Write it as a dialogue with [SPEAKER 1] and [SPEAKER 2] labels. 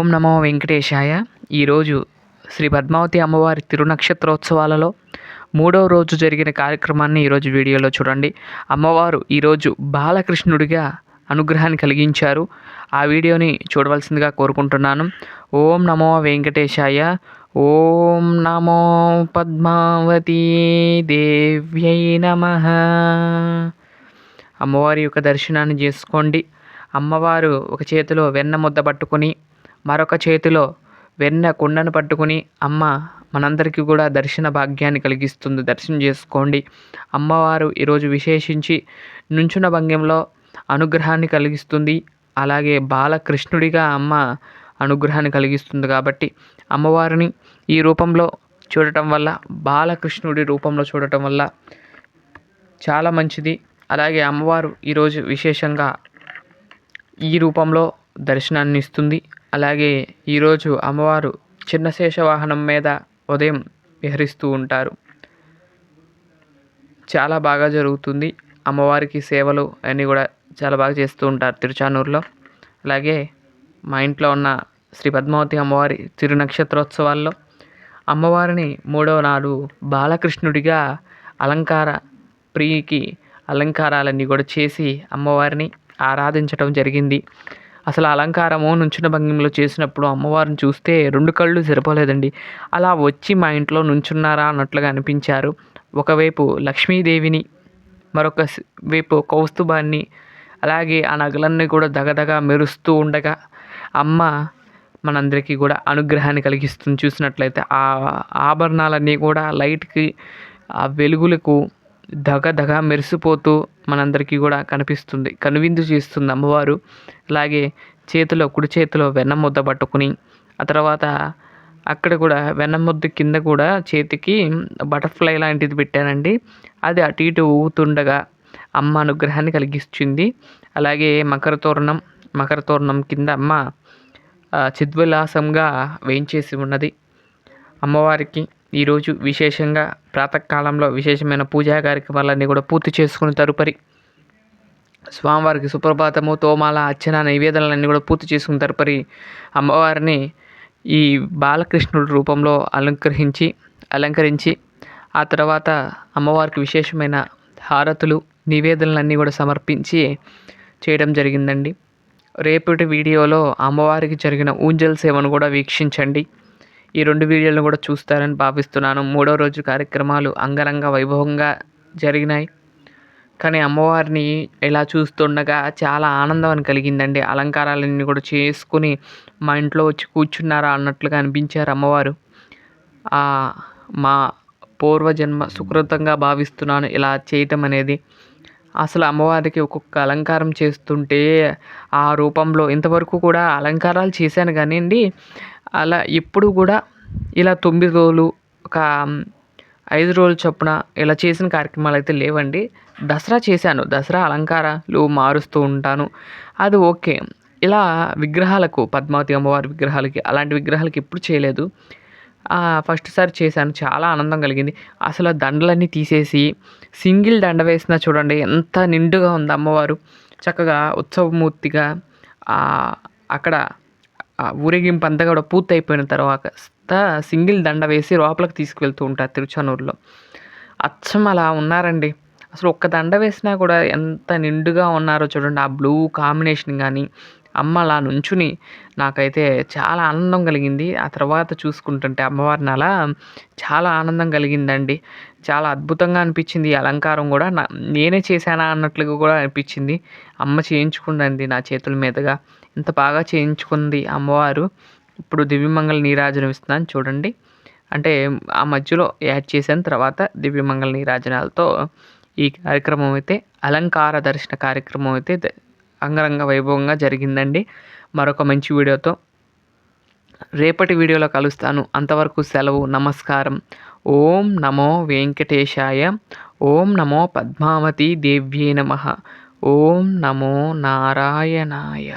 [SPEAKER 1] ఓం నమో వెంకటేశాయ. ఈరోజు శ్రీ పద్మావతి అమ్మవారి తిరునక్షత్రోత్సవాలలో మూడవ రోజు జరిగిన కార్యక్రమాన్ని ఈరోజు వీడియోలో చూడండి. అమ్మవారు ఈరోజు బాలకృష్ణుడిగా అనుగ్రహాన్ని కలిగించారు. ఆ వీడియోని చూడవలసిందిగా కోరుకుంటున్నాను. ఓం నమో వెంకటేశాయ. ఓం నమో పద్మావతి దేవ్యై నమ. అమ్మవారి యొక్క దర్శనాన్ని చేసుకోండి. అమ్మవారు ఒక చేతిలో వెన్న ముద్ద పట్టుకొని మరొక చేతిలో వెన్న కుండను పట్టుకుని అమ్మ మనందరికీ కూడా దర్శన భాగ్యాన్ని కలిగిస్తుంది. దర్శనం చేసుకోండి. అమ్మవారు ఈరోజు విశేషించి నుంచున్న భంగ్యంలో అనుగ్రహాన్ని కలిగిస్తుంది. అలాగే బాలకృష్ణుడిగా అమ్మ అనుగ్రహాన్ని కలిగిస్తుంది కాబట్టి అమ్మవారిని ఈ రూపంలో చూడటం వల్ల బాలకృష్ణుడి రూపంలో చూడటం వల్ల చాలా మంచిది. అలాగే అమ్మవారు ఈరోజు విశేషంగా ఈ రూపంలో దర్శనాన్ని ఇస్తుంది. అలాగే ఈరోజు అమ్మవారు చిన్న శేషవాహనం మీద ఉదయం విహరిస్తూ ఉంటారు. చాలా బాగా జరుగుతుంది. అమ్మవారికి సేవలు అన్నీ కూడా చాలా బాగా చేస్తూ ఉంటారు తిరుచానూరులో. అలాగే మా ఇంట్లో ఉన్న శ్రీ పద్మావతి అమ్మవారి తిరునక్షత్రోత్సవాల్లో అమ్మవారిని మూడవ నాడు బాలకృష్ణుడిగా అలంకార ప్రియకి అలంకారాలన్నీ కూడా చేసి అమ్మవారిని ఆరాధించడం జరిగింది. అసలు అలంకారము నుంచిన భంగిమలో చేసినప్పుడు అమ్మవారిని చూస్తే రెండు కళ్ళు సరిపోలేదండి. అలా వచ్చి మా ఇంట్లో నుంచున్నారా అన్నట్లుగా అనిపించారు. ఒకవైపు లక్ష్మీదేవిని మరొక వైపు కౌస్తుభాన్ని అలాగే ఆ నగలన్నీ కూడా దగదగ మెరుస్తూ ఉండగా అమ్మ మనందరికీ కూడా అనుగ్రహాన్ని కలిగిస్తుంది. చూసినట్లయితే ఆ ఆభరణాలన్నీ కూడా లైట్కి ఆ వెలుగులకు ధగ ధగ మెరిసిపోతూ మనందరికీ కూడా కనిపిస్తుంది. కనువిందు చేస్తుంది అమ్మవారు. అలాగే చేతిలో కుడి చేతిలో వెన్న ముద్ద పట్టుకుని ఆ తర్వాత అక్కడ కూడా వెన్న ముద్ద కింద కూడా చేతికి బటర్ఫ్లై లాంటిది పెట్టానండి. అది అటు ఇటు ఊగుతుండగా అమ్మ అనుగ్రహాన్ని కలిగిస్తుంది. అలాగే మకర తోరణం మకర తోరణం కింద అమ్మ చిద్విలాసంగా వేయించేసి ఉన్నది అమ్మవారికి. ఈరోజు విశేషంగా ప్రాతకాలంలో విశేషమైన పూజా కార్యక్రమాలన్నీ కూడా పూర్తి చేసుకుని తదుపరి స్వామివారికి సుప్రభాతము తోమాల అర్చన నైవేద్యాలన్నీ కూడా పూర్తి చేసుకున్న తదుపరి అమ్మవారిని ఈ బాలకృష్ణుడి రూపంలో అలంకరించి అలంకరించి ఆ తర్వాత అమ్మవారికి విశేషమైన హారతులు నివేదనలన్నీ కూడా సమర్పించి చేయడం జరిగిందండి. రేపటి వీడియోలో అమ్మవారికి జరిగిన ఊంజల్ సేవను కూడా వీక్షించండి. ఈ రెండు వీడియోలను కూడా చూస్తారని భావిస్తున్నాను. మూడో రోజు కార్యక్రమాలు అంగరంగ వైభవంగా జరిగినాయి. కానీ అమ్మవారిని ఇలా చూస్తుండగా చాలా ఆనందం అని కలిగిందండి. అలంకారాలన్నీ కూడా చేసుకుని మా ఇంట్లో వచ్చి కూర్చున్నారా అన్నట్లుగా అనిపించారు అమ్మవారు. మా పూర్వజన్మ సుకృతంగా భావిస్తున్నాను ఇలా చేయటం అనేది. అసలు అమ్మవారికి ఒక్కొక్క అలంకారం చేస్తుంటే ఆ రూపంలో ఇంతవరకు కూడా అలంకారాలు చేశాను కానీ అండి అలా ఎప్పుడు కూడా ఇలా తొమ్మిది రోజులు ఒక ఐదు రోజులు చొప్పున ఇలా చేసిన కార్యక్రమాలు అయితే లేవండి. దసరా చేశాను. దసరా అలంకారాలు మారుస్తూ ఉంటాను. అది ఓకే. ఇలా విగ్రహాలకు పద్మావతి అమ్మవారి విగ్రహాలకి అలాంటి విగ్రహాలకి ఎప్పుడు చేయలేదు. ఫస్ట్ సారి చేశాను. చాలా ఆనందం కలిగింది. అసలు దండలన్నీ తీసేసి సింగిల్ దండ వేసినా చూడండి ఎంత నిండుగా ఉంది అమ్మవారు. చక్కగా ఉత్సవమూర్తిగా అక్కడ ఊరేగింపు అంతా కూడా పూర్తి అయిపోయిన తర్వాత సింగిల్ దండ వేసి లోపలికి తీసుకువెళ్తూ ఉంటారు తిరుచానూరులో. అచ్చం అలా ఉన్నారండి. అసలు ఒక్క దండ వేసినా కూడా ఎంత నిండుగా ఉన్నారో చూడండి. ఆ బ్లూ కాంబినేషన్ కానీ అమ్మ అలా నుంచుని నాకైతే చాలా ఆనందం కలిగింది. ఆ తర్వాత చూసుకుంటుంటే అమ్మవారిని అలా చాలా ఆనందం కలిగిందండి. చాలా అద్భుతంగా అనిపించింది. అలంకారం కూడా నా నేనే చేశానా అన్నట్లుగా కూడా అనిపించింది. అమ్మ చేయించుకుందండి నా చేతుల మీదుగా. ఇంత బాగా చేయించుకుంది అమ్మవారు. ఇప్పుడు దివ్యమంగళ నీరాజనం ఇస్తున్నాను చూడండి. అంటే ఆ మధ్యలో యాడ్ చేసిన తర్వాత దివ్యమంగళ నీరాజనాలతో ఈ కార్యక్రమం అయితే అలంకార దర్శన కార్యక్రమం అయితే అంగరంగ వైభవంగా జరిగిందండి. మరొక మంచి వీడియోతో రేపటి వీడియోలో కలుస్తాను. అంతవరకు సెలవు నమస్కారం. ఓం నమో వెంకటేశాయ. ఓం నమో పద్మావతి దేవ్యే నమ. ఓం నమో నారాయణాయ.